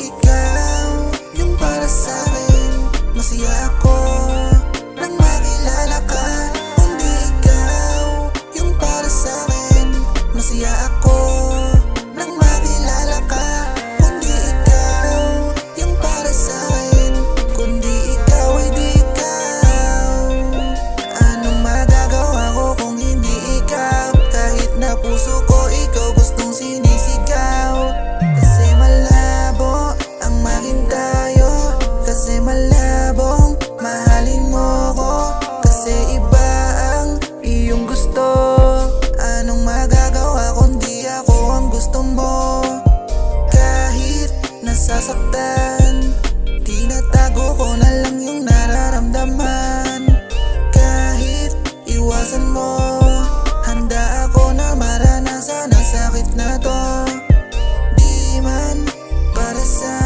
ikaw Yung para sa'kin Masaya ako. nasasaktan Tinatago ko na lang yung nararamdaman. Kahit iwasan mo Handa ako na maranasan ang sakit na to. Di man para sa